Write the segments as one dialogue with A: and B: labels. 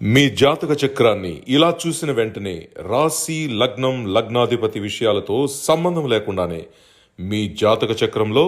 A: మీ జాతక చక్రాన్ని ఇలా చూసిన వెంటనే రాశి లగ్నం లగ్నాధిపతి విషయాలతో సంబంధం లేకుండానే మీ జాతక చక్రంలో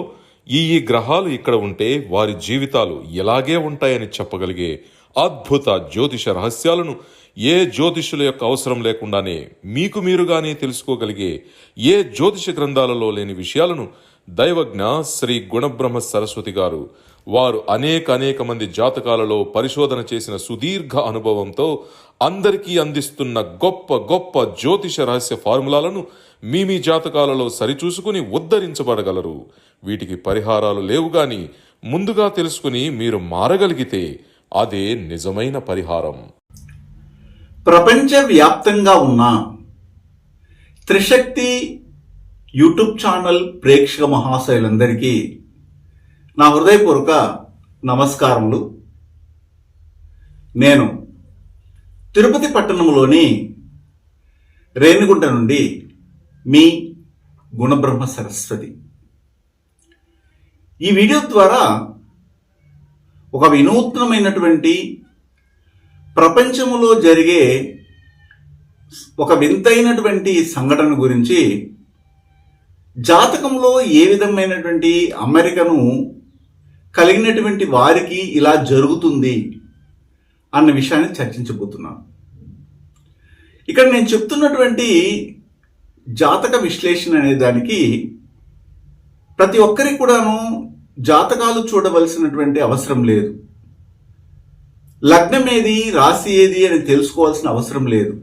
A: ఈ ఈ గ్రహాలు ఇక్కడ ఉంటే వారి జీవితాలు ఎలాగే ఉంటాయని చెప్పగలిగే అద్భుత జ్యోతిష రహస్యాలను ఏ జ్యోతిషుల యొక్క అవసరం లేకుండానే మీకు మీరుగానే తెలుసుకోగలిగే ఏ జ్యోతిష గ్రంథాలలో లేని విషయాలను దైవజ్ఞ శ్రీ గుణబ్రహ్మ సరస్వతి గారు వారు అనేక అనేక మంది జాతకాలలో పరిశోధన చేసిన సుదీర్ఘ అనుభవంతో అందరికీ అందిస్తున్న గొప్ప గొప్ప జ్యోతిష రహస్య ఫార్ములాలను మీ మీ జాతకాలలో సరిచూసుకుని ఉద్ధరించబడగలరు. వీటికి పరిహారాలు లేవు గాని ముందుగా తెలుసుకుని మీరు మారగలిగితే అదే నిజమైన పరిహారం.
B: ప్రపంచవ్యాప్తంగా ఉన్న త్రిశక్తి యూట్యూబ్ ఛానల్ ప్రేక్షక మహాశయులందరికీ నా హృదయపూర్వక నమస్కారములు. నేను తిరుపతి పట్టణంలోని రేణిగుంట నుండి మీ గుణబ్రహ్మ సరస్వతి. ఈ వీడియో ద్వారా ఒక వినూత్నమైనటువంటి ప్రపంచములో జరిగే ఒక వింతైనటువంటి సంఘటన గురించి జాతకంలో ఏ విధమైనటువంటి అమెరికను కలిగినటువంటి వారికి ఇలా జరుగుతుంది అన్న విషయాన్ని చర్చించబోతున్నాను ఇక్కడ నేను చెప్తున్నటువంటి జాతక విశ్లేషణ అనే దానికి ప్రతి ఒక్కరికి కూడాను జాతకాలు చూడవలసినటువంటి అవసరం లేదు. లగ్నం ఏది రాశి ఏది అని తెలుసుకోవాల్సిన అవసరం లేదు.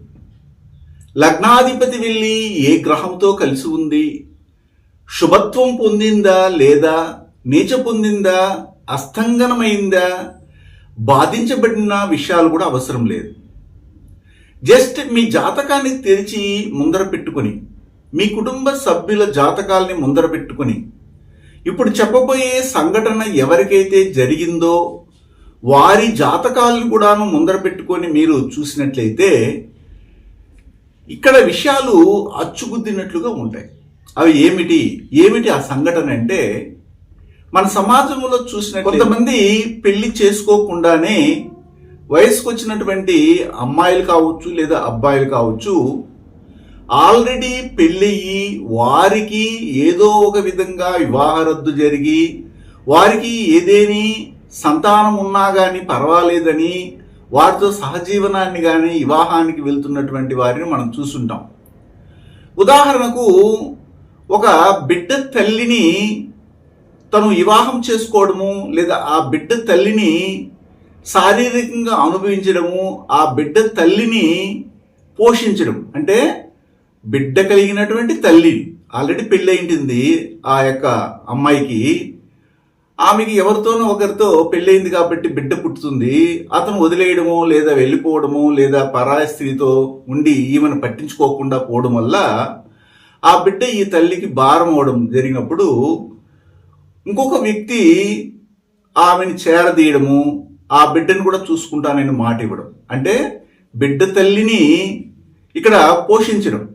B: లగ్నాధిపతి వెళ్ళి ఏ గ్రహంతో కలిసి ఉంది శుభత్వం పొందిందా లేదా నీచ పొందిందా అస్తంగనమైందా బాధించబడిన విషయాలు కూడా అవసరం లేదు. జస్ట్ మీ జాతకాన్ని తెరిచి ముందర పెట్టుకొని మీ కుటుంబ సభ్యుల జాతకాల్ని ముందర పెట్టుకొని ఇప్పుడు చెప్పబోయే సంఘటన ఎవరికైతే జరిగిందో వారి జాతకాలను కూడాను ముందర పెట్టుకొని మీరు చూసినట్లయితే ఇక్కడ విషయాలు అచ్చుగుద్దినట్లుగా ఉంటాయి. అవి ఏమిటి? ఏమిటి ఆ సంఘటన అంటే మన సమాజంలో చూసిన కొంతమంది పెళ్ళి చేసుకోకుండానే వయసుకు వచ్చినటువంటి అమ్మాయిలు కావచ్చు లేదా అబ్బాయిలు కావచ్చు ఆల్రెడీ పెళ్ళయి వారికి ఏదో ఒక విధంగా వివాహ రద్దు జరిగి వారికి ఏదేని సంతానం ఉన్నా కానీ పర్వాలేదని వారితో సహజీవనాన్ని కానీ వివాహానికి వెళ్తున్నటువంటి వారిని మనం చూస్తుంటాం ఉదాహరణకు ఒక బిడ్డ తల్లిని తను వివాహం చేసుకోవడము లేదా ఆ బిడ్డ తల్లిని శారీరకంగా అనుభవించడము ఆ బిడ్డ తల్లిని పోషించడం. అంటే బిడ్డ కలిగినటువంటి తల్లి ఆల్రెడీ పెళ్ళయింటుంది ఆ యొక్క అమ్మాయికి. ఆమెకి ఎవరితోనో ఒకరితో పెళ్ళయింది కాబట్టి బిడ్డ పుట్టుతుంది. అతను వదిలేయడము లేదా వెళ్ళిపోవడము లేదా పరాయ స్త్రీతో ఉండి ఈమెను పట్టించుకోకుండా పోవడం వల్ల ఆ బిడ్డ ఈ తల్లికి భారం అవడం జరిగినప్పుడు ఇంకొక వ్యక్తి ఆమెను చేరదీయడము ఆ బిడ్డను కూడా చూసుకుంటానని మాట ఇవ్వడం. అంటే బిడ్డ తల్లిని ఇక్కడ పోషించడం.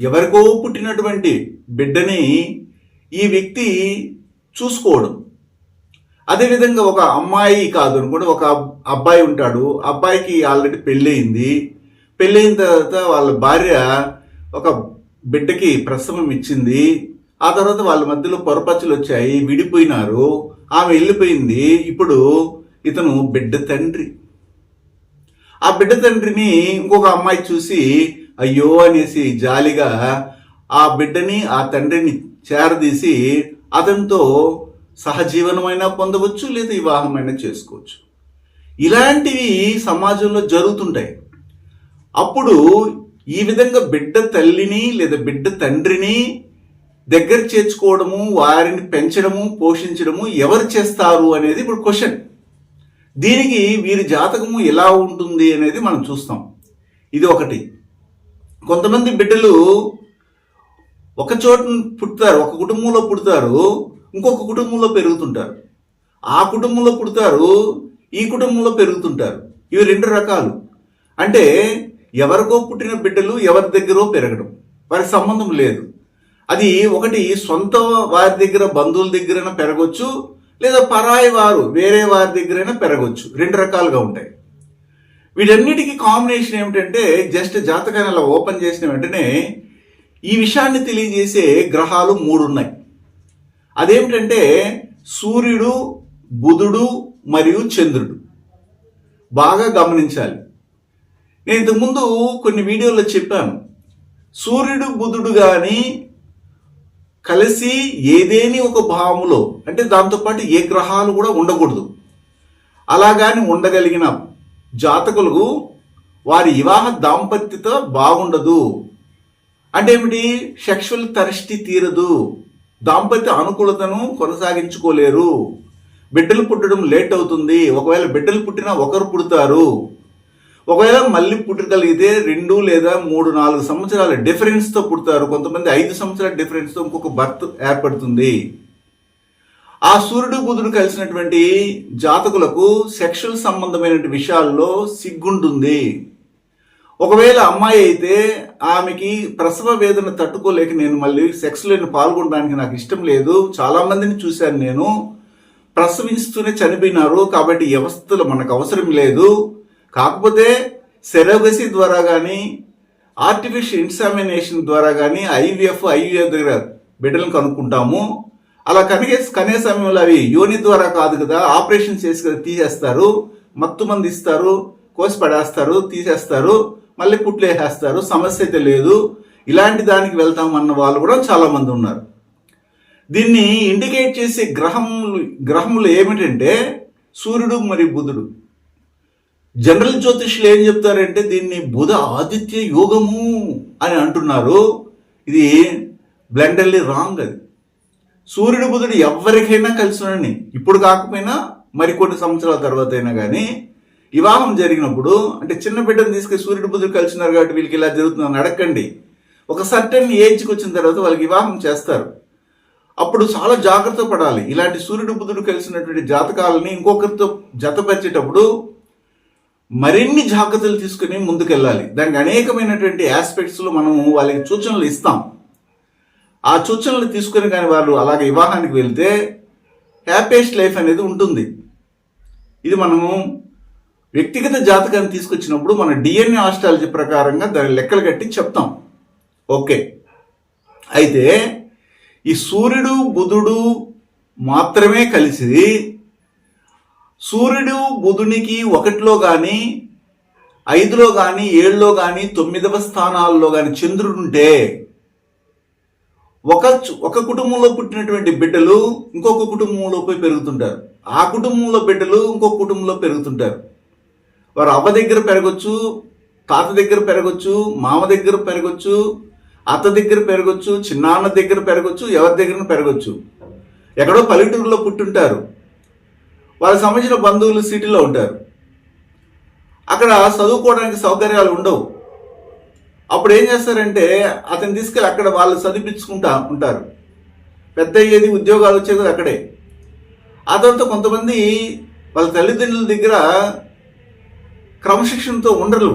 B: ఎవరికో పుట్టినటువంటి బిడ్డని ఈ వ్యక్తి చూసుకోవడం. అదేవిధంగా ఒక అమ్మాయి కాదు అనుకోండి ఒక అబ్బాయి ఉంటాడు. అబ్బాయికి ఆల్రెడీ పెళ్ళయింది. పెళ్ళయిన తర్వాత వాళ్ళ భార్య ఒక బిడ్డకి ప్రసవం ఇచ్చింది. ఆ తర్వాత వాళ్ళ మధ్యలో పొరపచ్చులు వచ్చాయి విడిపోయినారు. ఆమె వెళ్ళిపోయింది. ఇప్పుడు ఇతను బిడ్డ తండ్రి. ఆ బిడ్డ తండ్రిని ఇంకొక అమ్మాయి చూసి అయ్యో అనేసి జాలిగా ఆ బిడ్డని ఆ తండ్రిని చేరదీసి అతనితో సహజీవనమైనా పొందవచ్చు లేదా వివాహమైనా చేసుకోవచ్చు. ఇలాంటివి సమాజంలో జరుగుతుంటాయి. అప్పుడు ఈ విధంగా బిడ్డ తల్లిని లేదా బిడ్డ తండ్రిని దగ్గర చేర్చుకోవడము వారిని పెంచడము పోషించడము ఎవరు చేస్తారు అనేది ఇప్పుడు క్వశ్చన్ దీనికి వీరి జాతకము ఎలా ఉంటుంది అనేది మనం చూస్తాం. ఇది ఒకటి. కొంతమంది బిడ్డలు ఒక చోట పుడతారు ఒక కుటుంబంలో పుడతారు ఇంకొక కుటుంబంలో పెరుగుతుంటారు. ఆ కుటుంబంలో పుడతారు ఈ కుటుంబంలో పెరుగుతుంటారు. ఇవి రెండు రకాలు. అంటే ఎవరికో పుట్టిన బిడ్డలు ఎవరి దగ్గరో పెరగడం. వారికి సంబంధం లేదు. అది ఒకటి సొంత వారి దగ్గర బంధువుల దగ్గరైనా పెరగవచ్చు లేదా పరాయి వారు వేరే వారి దగ్గరైనా పెరగవచ్చు రెండు రకాలుగా ఉంటాయి. వీటన్నిటికీ కాంబినేషన్ ఏమిటంటే జస్ట్ జాతకాన్ని అలా ఓపెన్ చేసిన వెంటనే ఈ విషయాన్ని తెలియజేసే గ్రహాలు మూడున్నాయి. అదేమిటంటే సూర్యుడు బుధుడు మరియు చంద్రుడు. బాగా గమనించాలి. నేను ఇంతకుముందు కొన్ని వీడియోల్లో చెప్పాను. సూర్యుడు బుధుడు కానీ కలిసి ఏదేని ఒక భావములో అంటే దాంతోపాటు ఏ గ్రహాలు కూడా ఉండకూడదు. అలాగాని ఉండగలిగిన జాతకులకు వారి వివాహ దాంపత్యత బాగుండదు. అంటే ఏమిటి? సెక్షువల్ తరిష్టి తీరదు. దాంపత్య అనుకూలతను కొనసాగించుకోలేరు. బిడ్డలు పుట్టడం లేట్ అవుతుంది. ఒకవేళ బిడ్డలు పుట్టినా ఒకరు పుడతారు. ఒకవేళ మళ్ళీ పుట్టుకలిగితే రెండు లేదా మూడు నాలుగు సంవత్సరాల డిఫరెన్స్తో పుడతారు. కొంతమంది ఐదు సంవత్సరాల డిఫరెన్స్తో ఇంకొక బర్త్ ఏర్పడుతుంది. ఆ సూర్యుడు బుధుడు కలిసినటువంటి జాతకులకు సెక్షువల్ సంబంధమైన విషయాల్లో సిగ్గుంటుంది. ఒకవేళ అమ్మాయి అయితే ఆమెకి ప్రసవ వేదన తట్టుకోలేక నేను మళ్ళీ సెక్స్లో పాల్గొనడానికి నాకు ఇష్టం లేదు. చాలా మందిని చూశాను నేను. ప్రసవిస్తూనే చనిపోయినారు కాబట్టి వ్యవస్థలు మనకు అవసరం లేదు. కాకపోతే సెరోగసీ ద్వారా కానీ ఆర్టిఫిషియల్ ఇన్సామినేషన్ ద్వారా కానీ ఐవీఎఫ్ ఐవీఎఫ్ దగ్గర బిడ్డలను కనుక్కుంటాము. అలా కనిగే కనే సమయంలో అవి యోని ద్వారా కాదు కదా ఆపరేషన్ చేసి కదా తీసేస్తారు. మత్తు మంది ఇస్తారు కోసి పడేస్తారు తీసేస్తారు మళ్ళీ పుట్లేసేస్తారు సమస్య అయితే లేదు. ఇలాంటి దానికి వెళ్తామన్న వాళ్ళు కూడా చాలామంది ఉన్నారు. దీన్ని ఇండికేట్ చేసే గ్రహములు గ్రహములు ఏమిటంటే సూర్యుడు మరియు బుధుడు. జనరల్ జ్యోతిష్యులు ఏం చెప్తారంటే దీన్ని బుధ ఆదిత్య యోగము అని అంటున్నారు. ఇది బ్లెండర్లీ రాంగ్ అది. సూర్యుడు బుధుడు ఎవరికైనా కలిసి ఉండండి. ఇప్పుడు కాకపోయినా మరికొన్ని సంవత్సరాల తర్వాత అయినా కానీ వివాహం జరిగినప్పుడు అంటే చిన్న బిడ్డను తీసుకుని సూర్యుడు బుధుడు కలిసినారు కాబట్టి వీళ్ళకి ఇలా జరుగుతుందని అడగండి. ఒక సర్టన్ ఏజ్కి వచ్చిన తర్వాత వాళ్ళకి వివాహం చేస్తారు. అప్పుడు చాలా జాగ్రత్త పడాలి. ఇలాంటి సూర్యుడు బుధుడు కలిసినటువంటి జాతకాలని ఇంకొకరితో జతపరిచేటప్పుడు మరిన్ని జాగ్రత్తలు తీసుకుని ముందుకెళ్ళాలి. దానికి అనేకమైనటువంటి ఆస్పెక్ట్స్లో మనము వాళ్ళకి సూచనలు ఇస్తాం. ఆ సూచనలు తీసుకుని కానీ వాళ్ళు అలాగే వివాహానికి వెళ్తే హ్యాపీయెస్ట్ లైఫ్ అనేది ఉంటుంది. ఇది మనము వ్యక్తిగత జాతకాన్ని తీసుకొచ్చినప్పుడు మన డిఎన్ఏ ఆస్ట్రాలజీ ప్రకారంగా దాని లెక్కలు కట్టి చెప్తాం. ఓకే. అయితే ఈ సూర్యుడు బుధుడు మాత్రమే కలిసి సూర్యుడు బుధునికి ఒకటిలో కానీ ఐదులో కానీ ఏడులో కానీ తొమ్మిదవ స్థానాల్లో కానీ చంద్రుడు ఉంటే ఒక ఒక కుటుంబంలో పుట్టినటువంటి బిడ్డలు ఇంకొక కుటుంబంలో పోయి పెరుగుతుంటారు. ఆ కుటుంబంలో బిడ్డలు ఇంకొక కుటుంబంలో పెరుగుతుంటారు. వారు అవ్వ దగ్గర పెరగచ్చు తాత దగ్గర పెరగచ్చు మామ దగ్గర పెరగచ్చు అత్త దగ్గర పెరగచ్చు చిన్నాన్న దగ్గర పెరగచ్చు ఎవరి దగ్గర పెరగచ్చు. ఎక్కడో పల్లెటూరులో పుట్టుంటారు. వాళ్ళకి సంబంధించిన బంధువులు సిటీలో ఉంటారు. అక్కడ చదువుకోవడానికి సౌకర్యాలు ఉండవు. అప్పుడు ఏం చేస్తారంటే అతను తీసుకెళ్ళి అక్కడ వాళ్ళు చదివించుకుంటా ఉంటారు. పెద్ద అయ్యేది ఉద్యోగాలు వచ్చేది అక్కడే. ఆ తర్వాత కొంతమంది వాళ్ళ తల్లిదండ్రుల దగ్గర క్రమశిక్షణతో ఉండరు.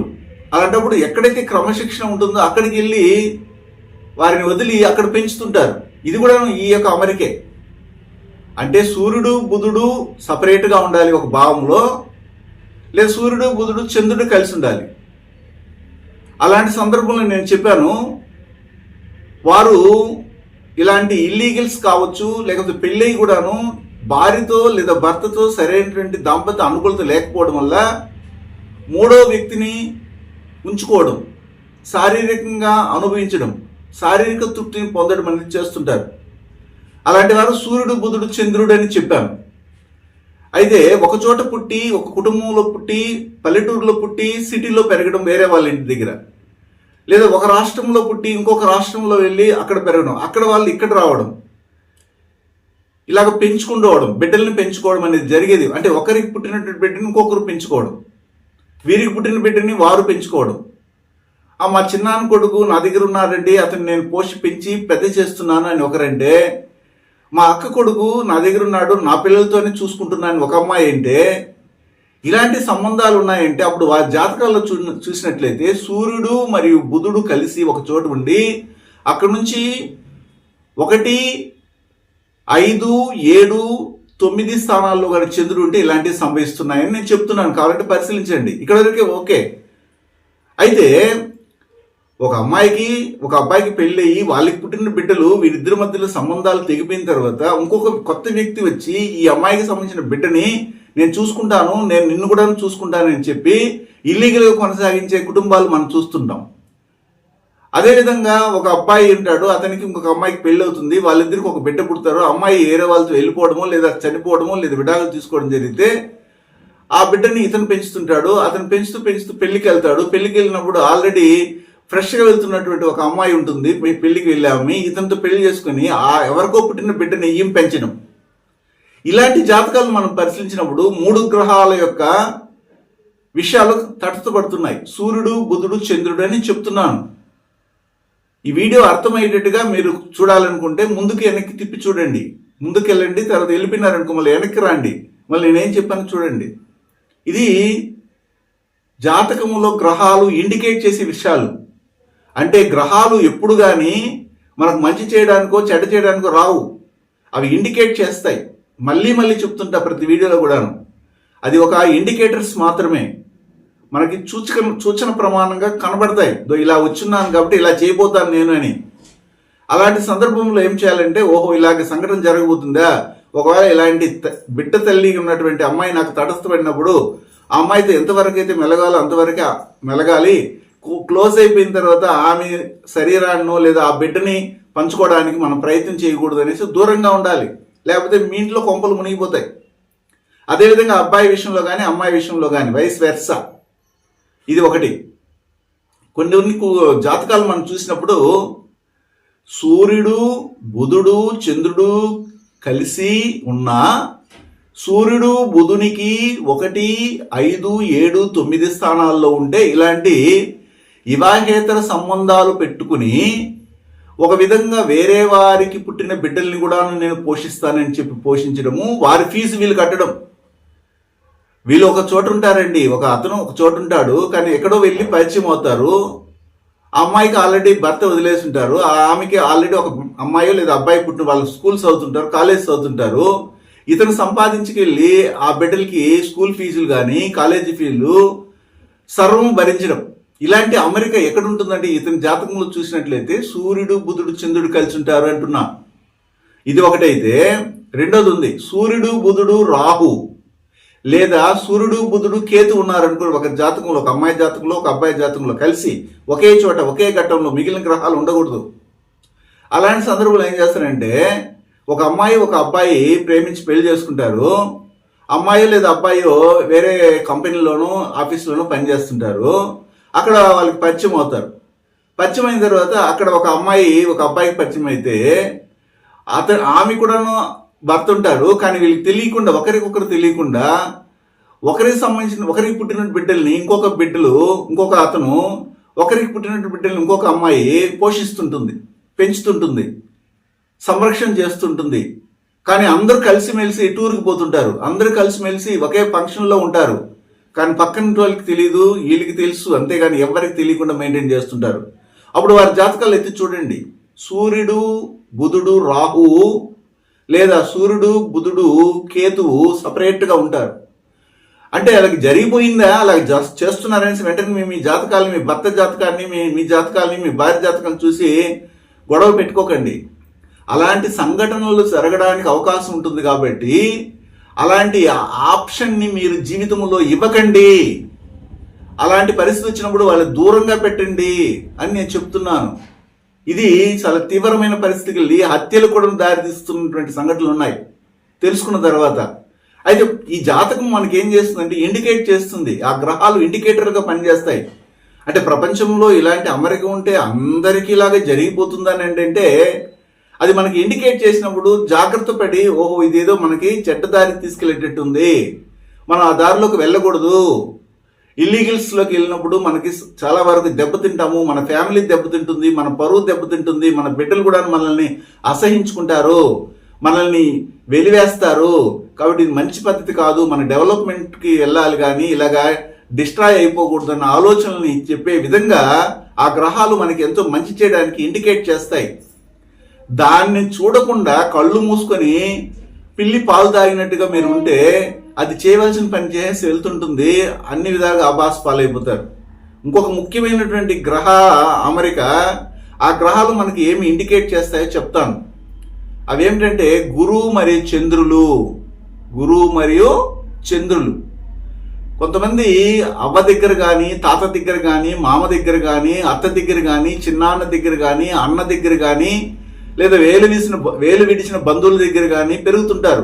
B: అలాంటప్పుడు ఎక్కడైతే క్రమశిక్షణ ఉంటుందో అక్కడికి వెళ్ళి వారిని వదిలి అక్కడ పెంచుతుంటారు. ఇది కూడా ఈ యొక్క అమరికే. అంటే సూర్యుడు బుధుడు సపరేట్గా ఉండాలి ఒక భావంలో లేదా సూర్యుడు బుధుడు చంద్రుడు కలిసి ఉండాలి. అలాంటి సందర్భంలో నేను చెప్పాను వారు ఇలాంటి ఇల్లీగల్స్ కావచ్చు లేకపోతే పెళ్ళి కూడాను భార్యతో లేదా భర్తతో సరైనటువంటి దాంపత్య అనుకూలత లేకపోవడం వల్ల మూడో వ్యక్తిని ఉంచుకోవడం శారీరకంగా అనుభవించడం శారీరక తృప్తిని పొందడం అనేది చేస్తుంటారు. అలాంటి వారు సూర్యుడు బుధుడు చంద్రుడు అని చెప్పాను అయితే ఒక చోట పుట్టి ఒక కుటుంబంలో పుట్టి పల్లెటూరులో పుట్టి సిటీలో పెరగడం వేరే వాళ్ళ ఇంటి దగ్గర. లేదా ఒక రాష్ట్రంలో పుట్టి ఇంకొక రాష్ట్రంలో వెళ్ళి అక్కడ పెరగడం అక్కడ వాళ్ళు ఇక్కడ రావడం. ఇలాగ పెంచుకుంటూ బిడ్డల్ని పెంచుకోవడం అనేది జరిగేది. అంటే ఒకరికి పుట్టినటువంటి బిడ్డని ఇంకొకరు పెంచుకోవడం. వీరికి పుట్టిన బిడ్డని వారు పెంచుకోవడం. ఆ మా చిన్నాన్న కొడుకు నా దగ్గర ఉన్నారండి అతను నేను పోషి పెంచి పెద్ద చేస్తున్నాను అని ఒకరంటే మా అక్క కొడుకు నా దగ్గర ఉన్నాడు నా పిల్లలతోనే చూసుకుంటున్నాను ఒక అమ్మాయి అంటే ఇలాంటి సంబంధాలు ఉన్నాయంటే అప్పుడు వారి జాతకాల్లో చూ చూసినట్లయితే సూర్యుడు మరియు బుధుడు కలిసి ఒక చోట ఉండి అక్కడి నుంచి ఒకటి ఐదు ఏడు తొమ్మిది స్థానాల్లో కానీ చంద్రుడు ఉంటే ఇలాంటివి సంభవిస్తున్నాయని నేను చెప్తున్నాను. కాబట్టి పరిశీలించండి. ఇక్కడ వరకే ఓకే. అయితే ఒక అమ్మాయికి ఒక అబ్బాయికి పెళ్ళి అయ్యి వాళ్ళకి పుట్టిన బిడ్డలు వీరిద్దరి మధ్యలో సంబంధాలు తెగిపోయిన తర్వాత ఇంకొక కొత్త వ్యక్తి వచ్చి ఈ అమ్మాయికి సంబంధించిన బిడ్డని నేను చూసుకుంటాను నేను నిన్ను కూడా చూసుకుంటానని చెప్పి ఇల్లీగల్గా కొనసాగించే కుటుంబాలు మనం చూస్తుంటాం. అదేవిధంగా ఒక అబ్బాయి ఉంటాడు అతనికి ఇంకొక అమ్మాయికి పెళ్ళి అవుతుంది వాళ్ళిద్దరికి ఒక బిడ్డ పుడతారు అమ్మాయి వేరే వాళ్ళతో వెళ్ళిపోవడమో లేదా చనిపోవడమో లేదా విడాకులు తీసుకోవడం జరిగితే ఆ బిడ్డని ఇతను పెంచుతుంటాడు అతను పెంచుతూ పెంచుతూ పెళ్ళికి వెళ్తాడు పెళ్ళికి వెళ్ళినప్పుడు ఆల్రెడీ ఫ్రెష్గా వెళ్తున్నటువంటి ఒక అమ్మాయి ఉంటుంది మీ పెళ్ళికి వెళ్ళామి ఇతనితో పెళ్ళి చేసుకుని ఆ ఎవరికో పుట్టిన బిడ్డని ఏం పెంచడం ఇలాంటి జాతకాలు మనం పరిశీలించినప్పుడు మూడు గ్రహాల యొక్క విషయాలు తటస్థపడుతున్నాయి సూర్యుడు బుధుడు చంద్రుడు అని చెప్తున్నాను. ఈ వీడియో అర్థమయ్యేటట్టుగా మీరు చూడాలనుకుంటే ముందుకు వెనక్కి తిప్పి చూడండి. ముందుకు వెళ్ళండి తర్వాత వెళ్ళిపోయినారనుకో మళ్ళీ వెనక్కి రండి. మళ్ళీ నేనేం చెప్పాను చూడండి. ఇది జాతకములో గ్రహాలు ఇండికేట్ చేసే విషయాలు. అంటే గ్రహాలు ఎప్పుడు కానీ మనకు మంచి చేయడానికో చెడ్డ చేయడానికో రావు. అవి ఇండికేట్ చేస్తాయి. మళ్ళీ మళ్ళీ చెప్తుంటా ప్రతి వీడియోలో కూడాను. అది ఒక ఇండికేటర్స్ మాత్రమే. మనకి సూచక సూచన ప్రమాణంగా కనబడతాయి. దో ఇలా వచ్చున్నాను కాబట్టి ఇలా చేయబోతాను నేను అని. అలాంటి సందర్భంలో ఏం చేయాలంటే ఓహో ఇలాంటి సంఘటన జరగబోతుందా? ఒకవేళ ఇలాంటి త- బిడ్డ తల్లి ఉన్నటువంటి అమ్మాయి నాకు తటస్థపడినప్పుడు ఆ అమ్మాయితో ఎంతవరకు అయితే మెలగాలో అంతవరకు మెలగాలి. క్లోజ్ అయిపోయిన తర్వాత ఆమె శరీరాన్నో లేదా ఆ బిడ్డని పంచుకోవడానికి మనం ప్రయత్నం చేయకూడదు అనేసి దూరంగా ఉండాలి. లేకపోతే మీ ఇంట్లో కొంపలు మునిగిపోతాయి. అదేవిధంగా అబ్బాయి విషయంలో కానీ అమ్మాయి విషయంలో కానీ వైస్ వెర్సా. ఇది ఒకటి. కొన్ని కొన్ని జాతకాలు మనం చూసినప్పుడు సూర్యుడు బుధుడు చంద్రుడు కలిసి ఉన్న సూర్యుడు బుధునికి ఒకటి ఐదు ఏడు తొమ్మిది స్థానాల్లో ఉంటే ఇలాంటి వివాహేతర సంబంధాలు పెట్టుకుని ఒక విధంగా వేరే వారికి పుట్టిన బిడ్డల్ని కూడా నేను పోషిస్తానని చెప్పి పోషించడము వారి ఫీజు వీళ్ళు కట్టడం. వీళ్ళు ఒక చోట ఉంటారండి ఒక అతను ఒక చోట ఉంటాడు కానీ ఎక్కడో వెళ్ళి పరిచయం అవుతారు. ఆ అమ్మాయికి ఆల్రెడీ భర్త వదిలేసి ఉంటారు ఆ ఆమెకి ఆల్రెడీ ఒక అమ్మాయి లేదా అబ్బాయి పుట్టిన వాళ్ళు స్కూల్స్ అవుతుంటారు కాలేజ్ అవుతుంటారు ఇతను సంపాదించుకెళ్ళి ఆ బిడ్డలకి స్కూల్ ఫీజులు కానీ కాలేజీ ఫీజులు సర్వం భరించడం. ఇలాంటి అమెరికా ఎక్కడ ఉంటుందంటే ఇతని జాతకంలో చూసినట్లయితే సూర్యుడు బుధుడు చంద్రుడు కలిసి ఉంటారు అంటున్నా. ఇది ఒకటైతే. రెండోది ఉంది సూర్యుడు బుధుడు రాహు. లేదా సూర్యుడు బుధుడు కేతు ఉన్నారనుకో ఒక జాతకంలో ఒక అమ్మాయి జాతకంలో ఒక అబ్బాయి జాతకంలో కలిసి ఒకే చోట ఒకే ఘట్టంలో మిగిలిన గ్రహాలు ఉండకూడదు. అలాంటి సందర్భంలో ఏం చేస్తారంటే ఒక అమ్మాయి ఒక అబ్బాయి ప్రేమించి పెళ్ళి చేసుకుంటారు. అమ్మాయి లేదా అబ్బాయో వేరే కంపెనీలోనూ ఆఫీస్లోనూ పనిచేస్తుంటారు అక్కడ వాళ్ళకి పరిచయం అవుతారు. పరిచయం అయిన తర్వాత అక్కడ ఒక అమ్మాయి ఒక అబ్బాయికి పరిచయం అయితే అతను ఆమె కూడాను భర్త ఉంటారు కానీ వీళ్ళకి తెలియకుండా ఒకరికొకరు తెలియకుండా ఒకరికి సంబంధించిన ఒకరికి పుట్టిన బిడ్డల్ని ఇంకొక బిడ్డలు ఇంకొక అతను ఒకరికి పుట్టిన బిడ్డల్ని ఇంకొక అమ్మాయి పోషిస్తుంటుంది పెంచుతుంటుంది సంరక్షణ చేస్తుంటుంది. కానీ అందరూ కలిసిమెలిసి టూర్కి పోతుంటారు. అందరూ కలిసిమెలిసి ఒకే ఫంక్షన్లో ఉంటారు. కానీ పక్కన వాళ్ళకి తెలియదు వీళ్ళకి తెలుసు అంతేగాని ఎవరికి తెలియకుండా మెయింటైన్ చేస్తుంటారు. అప్పుడు వారి జాతకాలు ఎత్తి చూడండి. సూర్యుడు బుధుడు రాహువు లేదా సూర్యుడు బుధుడు కేతువు సపరేట్గా ఉంటారు. అంటే అలాగ జరిగిపోయిందా అలాగ చేస్తున్నారనేసి వెంటనే మీ మీ జాతకాలని మీ భర్త జాతకాన్ని మీ మీ జాతకాలని మీ భార్య జాతకాన్ని చూసి గొడవ పెట్టుకోకండి. అలాంటి సంఘటనలు జరగడానికి అవకాశం ఉంటుంది కాబట్టి అలాంటి ఆప్షన్ని మీరు జీవితంలో ఇవ్వకండి. అలాంటి పరిస్థితి వచ్చినప్పుడు వాళ్ళు దూరంగా పెట్టండి అని నేను చెప్తున్నాను. ఇది చాలా తీవ్రమైన పరిస్థితికి వెళ్ళి హత్యలు కూడా దారితీస్తున్నటువంటి సంఘటనలు ఉన్నాయి. తెలుసుకున్న తర్వాత. అయితే ఈ జాతకం మనకి ఏం చేస్తుందంటే ఇండికేట్ చేస్తుంది. ఆ గ్రహాలు ఇండికేటర్గా పనిచేస్తాయి. అంటే ప్రపంచంలో ఇలాంటి అమరిక ఉంటే అందరికీ ఇలాగే జరిగిపోతుందని ఏంటంటే అది మనకి ఇండికేట్ చేసినప్పుడు జాగ్రత్త పడి ఓహో ఇదేదో మనకి చెడ్డ దారి తీసుకెళ్ళేటట్టు ఉంది మనం ఆ దారిలోకి వెళ్ళకూడదు. ఇల్లీగల్స్లోకి వెళ్ళినప్పుడు మనకి చాలా వరకు దెబ్బతింటాము మన ఫ్యామిలీ దెబ్బతింటుంది మన పరువు దెబ్బతింటుంది మన బిడ్డలు కూడా మనల్ని అసహించుకుంటారు. మనల్ని వెలివేస్తారు. కాబట్టి ఇది మంచి పద్ధతి కాదు. మన డెవలప్మెంట్కి వెళ్ళాలి కానీ ఇలాగా డిస్ట్రాయ్ అయిపోకూడదన్న ఆలోచనల్ని చెప్పే విధంగా ఆ గ్రహాలు మనకి ఎంతో మంచి చేయడానికి ఇండికేట్ చేస్తాయి. దాన్ని చూడకుండా కళ్ళు మూసుకొని పిల్లి పాలు తాగినట్టుగా మీరు ఉంటే అది చేయవలసిన పని చేసి వెళ్తుంటుంది. అన్ని విధాలుగా అబాస్ పాలైపోతారు. ఇంకొక ముఖ్యమైనటువంటి గ్రహ అమరిక ఆ గ్రహాలు మనకి ఏమి ఇండికేట్ చేస్తాయో చెప్తాను. అవేమిటంటే గురువు మరియు చంద్రులు. గురువు మరియు చంద్రులు. కొంతమంది అవ్వ దగ్గర కానీ తాత దగ్గర కానీ మామ దగ్గర కానీ అత్త దగ్గర కానీ చిన్నాన్న దగ్గర కానీ అన్న దగ్గర కానీ లేదా వేలు వీసిన వేలు విడిచిన బంధువుల దగ్గర కానీ పెరుగుతుంటారు.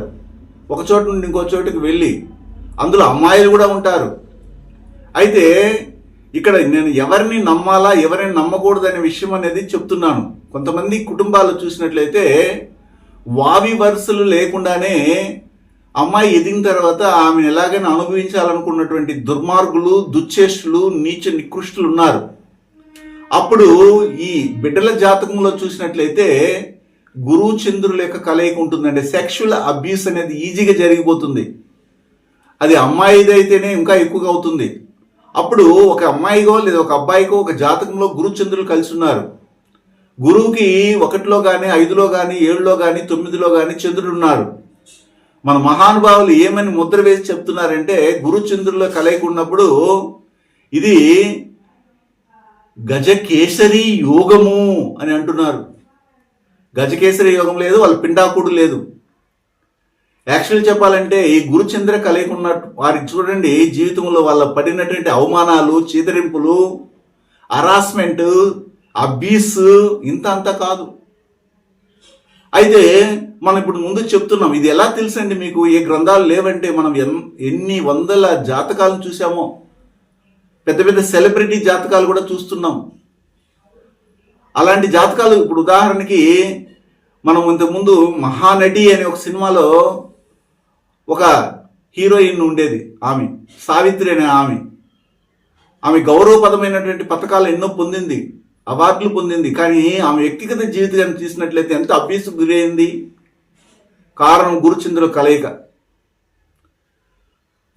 B: ఒక చోట నుండి ఇంకో చోటుకి వెళ్ళి అందులో అమ్మాయిలు కూడా ఉంటారు. అయితే ఇక్కడ నేను ఎవరిని నమ్మాలా ఎవరిని నమ్మకూడదు అనే విషయం అనేది చెప్తున్నాను. కొంతమంది కుటుంబాలు చూసినట్లయితే వావి వరుసలు లేకుండానే అమ్మాయి ఎదిగిన తర్వాత ఆమెను ఎలాగైనా అనుభవించాలనుకున్నటువంటి దుర్మార్గులు దుచ్చేష్టులు నీచ నికృష్టులు ఉన్నారు. అప్పుడు ఈ బిడ్డల జాతకంలో చూసినట్లయితే గురువు చంద్రుల యొక్క కలయిక ఉంటుందండి. సెక్షువల్ అబ్యూస్ అనేది ఈజీగా జరిగిపోతుంది. అది అమ్మాయిది అయితేనే ఇంకా ఎక్కువగా అవుతుంది. అప్పుడు ఒక అమ్మాయికో లేదా ఒక అబ్బాయికో ఒక జాతకంలో గురు చంద్రులు కలిసి ఉన్నారు గురువుకి ఒకటిలో కానీ ఐదులో కానీ ఏడులో కానీ తొమ్మిదిలో కానీ చంద్రుడు ఉన్నారు. మన మహానుభావులు ఏమని ముద్ర వేసి చెప్తున్నారంటే గురు చంద్రుల కలయిక ఉన్నప్పుడు ఇది గజకేసరి యోగము అని అంటున్నారు. గజకేసరి యోగం లేదు వాళ్ళ పిండాకుడు లేదు. యాక్చువల్ చెప్పాలంటే ఈ గురుచంద్ర కలయిక వారికి చూడండి జీవితంలో వాళ్ళ పడినటువంటి అవమానాలు చీదరింపులు హరాస్మెంట్ అబ్బీస్ ఇంత అంత కాదు. అయితే మనం ఇప్పుడు ముందు చెప్తున్నాం ఇది ఎలా తెలుసండి మీకు? ఏ గ్రంథాలు లేవంటే మనం ఎన్ని వందల జాతకాలను చూసామో పెద్ద పెద్ద సెలబ్రిటీ జాతకాలు కూడా చూస్తున్నాం. అలాంటి జాతకాలు ఇప్పుడు ఉదాహరణకి మనం ఇంతకుముందు మహానటి అనే ఒక సినిమాలో ఒక హీరోయిన్ ఉండేది ఆమె సావిత్రి అనే ఆమె. ఆమె గౌరవపదమైనటువంటి పథకాలు ఎన్నో పొందింది అవార్డులు పొందింది కానీ ఆమె వ్యక్తిగత జీవితాన్ని చూసినట్లయితే ఎంత అభ్యసు గురైంది. కారణం గురుచంద్రుల కలయిక.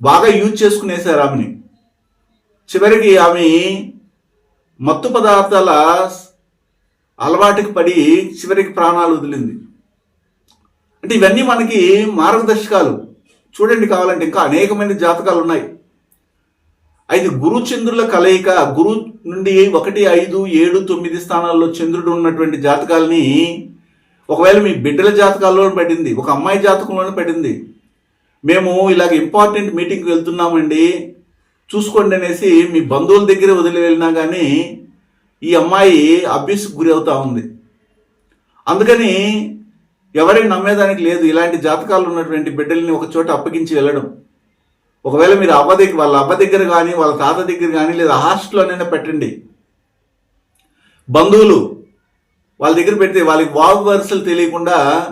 B: బాగా యూజ్ చేసుకునేశారు ఆమెని. చివరికి ఆమె మత్తు పదార్థాల అలవాటుకి పడి చివరికి ప్రాణాలు వదిలింది. అంటే ఇవన్నీ మనకి మార్గదర్శకాలు. చూడండి కావాలంటే ఇంకా అనేకమైన జాతకాలు ఉన్నాయి. అయితే గురు చంద్రుల కలయిక గురు నుండి ఒకటి ఐదు ఏడు తొమ్మిది స్థానాల్లో చంద్రుడు ఉన్నటువంటి జాతకాలని ఒకవేళ మీ బిడ్డల జాతకాల్లో పడింది ఒక అమ్మాయి జాతకంలోనే పడింది. మేము ఇలాగ ఇంపార్టెంట్ మీటింగ్కి వెళ్తున్నామండి. చూసుకోండి అనేసి మీ బంధువుల దగ్గర వదిలి వెళ్ళినా కానీ ఈ అమ్మాయి అభ్యస్కు గురి అవుతా ఉంది. అందుకని ఎవరైనా నమ్మేదానికి లేదు. ఇలాంటి జాతకాలు ఉన్నటువంటి బిడ్డల్ని ఒక చోట అప్పగించి వెళ్ళడం. ఒకవేళ మీరు అవ్వ దగ్గర వాళ్ళ అవ్వ దగ్గర కానీ వాళ్ళ తాత దగ్గర కానీ లేదా హాస్టల్లోనైనా పెట్టండి. బంధువులు వాళ్ళ దగ్గర పెడితే వాళ్ళకి వాగు వరుసలు తెలియకుండా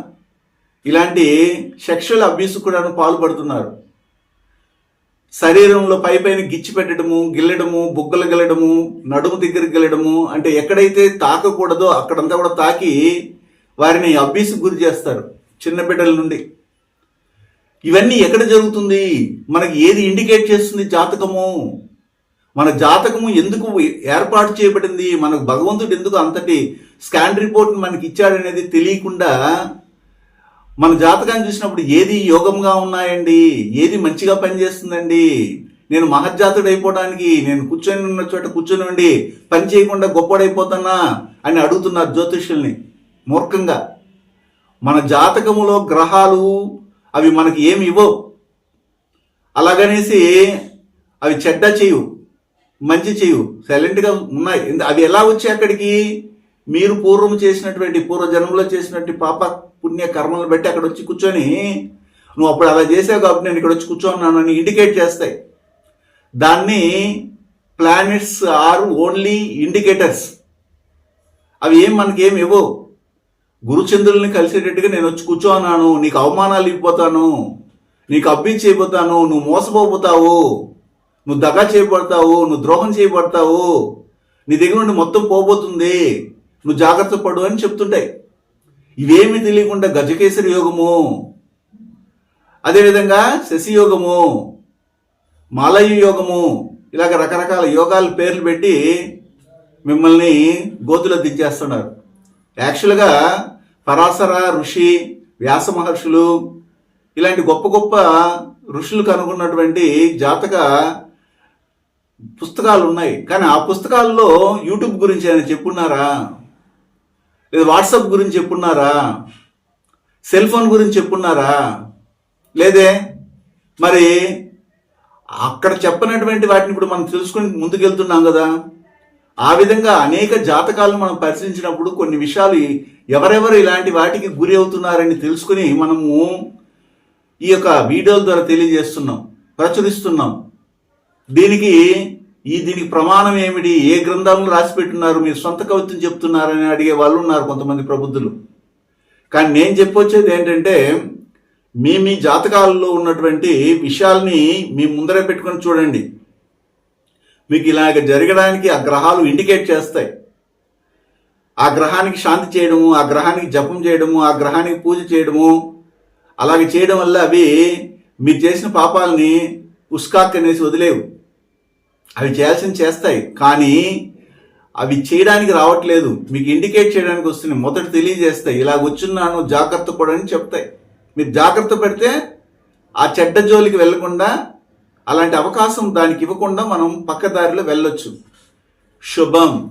B: ఇలాంటి సెక్షువల్ అబ్యూస్ కూడా పాల్పడుతున్నారు. శరీరంలో పై పైన గిచ్చి పెట్టడము గిల్లడము బుగ్గలు గెలడము నడుము దగ్గరికి గెలడము అంటే ఎక్కడైతే తాకకూడదో అక్కడంతా కూడా తాకి వారిని అబ్బీసు గురి చేస్తారు చిన్న బిడ్డల నుండి. ఇవన్నీ ఎక్కడ జరుగుతుంది? మనకి ఏది ఇండికేట్ చేస్తుంది జాతకము? మన జాతకము ఎందుకు ఏర్పాటు చేయబడింది? మనకు భగవంతుడు ఎందుకు అంతటి స్కాన్ రిపోర్ట్ మనకి ఇచ్చాడనేది తెలియకుండా మన జాతకాన్ని చూసినప్పుడు ఏది యోగంగా ఉన్నాయండి? ఏది మంచిగా పనిచేస్తుందండి? నేను మహజ్జాతుడు అయిపోవడానికి నేను కూర్చొని ఉన్న చోట కూర్చొని ఉండి పని చేయకుండా గొప్పడైపోతున్నా అని అడుగుతున్నారు జ్యోతిష్యుల్ని మూర్ఖంగా. మన జాతకములో గ్రహాలు అవి మనకి ఏమి ఇవ్వవు. అలాగనేసి అవి చెడ్డ చేయు మంచి చేయు సైలెంట్గా ఉన్నాయి. అవి ఎలా వచ్చాయి అక్కడికి? మీరు పూర్వం చేసినటువంటి పూర్వజన్మలో చేసినటువంటి పాప పుణ్య కర్మలను బట్టి అక్కడ వచ్చి కూర్చొని నువ్వు అప్పుడు అలా చేసావు కాబట్టి నేను ఇక్కడ వచ్చి కూర్చోన్నాను అని ఇండికేట్ చేస్తాయి. దాన్ని ప్లానెట్స్ ఆర్ ఓన్లీ ఇండికేటర్స్ అవి ఏం మనకి ఏమి ఇవ్వవు. గురుచంద్రుల్ని కలిసేటట్టుగా నేను వచ్చి కూర్చోన్నాను నీకు అవమానాలు ఇవ్వబోతాను నీకు అబ్బి చేయబోతాను నువ్వు మోసపోతావు నువ్వు దగా చేయబడతావు నువ్వు ద్రోహం చేయబడతావు నీ దగ్గర నుండి మొత్తం పోబోతుంది. నువ్వు జాగ్రత్త పడు అని చెప్తుంటాయి. ఇవేమి తెలియకుండా గజకేసరి యోగము అదేవిధంగా శశి యోగము మాలయ యోగము ఇలాగ రకరకాల యోగాల పేర్లు పెట్టి మిమ్మల్ని గోతులో దించేస్తున్నారు. యాక్చువల్గా పరాశర ఋషి వ్యాస మహర్షులు ఇలాంటి గొప్ప గొప్ప ఋషులు కనుగొన్నటువంటి జాతక పుస్తకాలు ఉన్నాయి కానీ ఆ పుస్తకాల్లో యూట్యూబ్ గురించి ఆయన చెప్పున్నారా? లేదా వాట్సాప్ గురించి చెప్పున్నారా? సెల్ ఫోన్ గురించి చెప్పున్నారా? లేదే? మరి అక్కడ చెప్పనటువంటి వాటిని ఇప్పుడు మనం తెలుసుకుని ముందుకెళ్తున్నాం కదా. ఆ విధంగా అనేక జాతకాలను మనం పరిశీలించినప్పుడు కొన్ని విషయాలు ఎవరెవరు ఇలాంటి వాటికి గురి అవుతున్నారని తెలుసుకుని మనము ఈ యొక్క వీడియోల ద్వారా తెలియజేస్తున్నాం ప్రచురిస్తున్నాం. దీనికి ఈ దీనికి ప్రమాణం ఏమిటి? ఏ గ్రంథాలను రాసి పెట్టున్నారు మీరు సొంత కవిత్వం చెప్తున్నారని అడిగే వాళ్ళు ఉన్నారు కొంతమంది ప్రబుద్ధులు. కానీ నేను చెప్పొచ్చేది ఏంటంటే మీ మీ జాతకాలలో ఉన్నటువంటి విషయాల్ని మీ ముందరే పెట్టుకొని చూడండి. మీకు ఇలాగ జరగడానికి ఆ గ్రహాలు ఇండికేట్ చేస్తాయి. ఆ గ్రహానికి శాంతి చేయడము ఆ గ్రహానికి జపం చేయడము ఆ గ్రహానికి పూజ చేయడము అలాగే చేయడం వల్ల అవి మీరు చేసిన పాపాలని పుష్కాక్ అనేసి వదిలేవు. అవి చేయాల్సిన చేస్తాయి. కానీ అవి చేయడానికి రావట్లేదు. మీకు ఇండికేట్ చేయడానికి వస్తుంది మొదట తెలియజేస్తాయి. ఇలా వచ్చున్నాను జాగ్రత్త పడని చెప్తాయి. మీరు జాగ్రత్త పెడితే ఆ చెడ్డ జోలికి వెళ్ళకుండా అలాంటి అవకాశం దానికి ఇవ్వకుండా మనం పక్కదారిలో వెళ్ళొచ్చు. శుభం.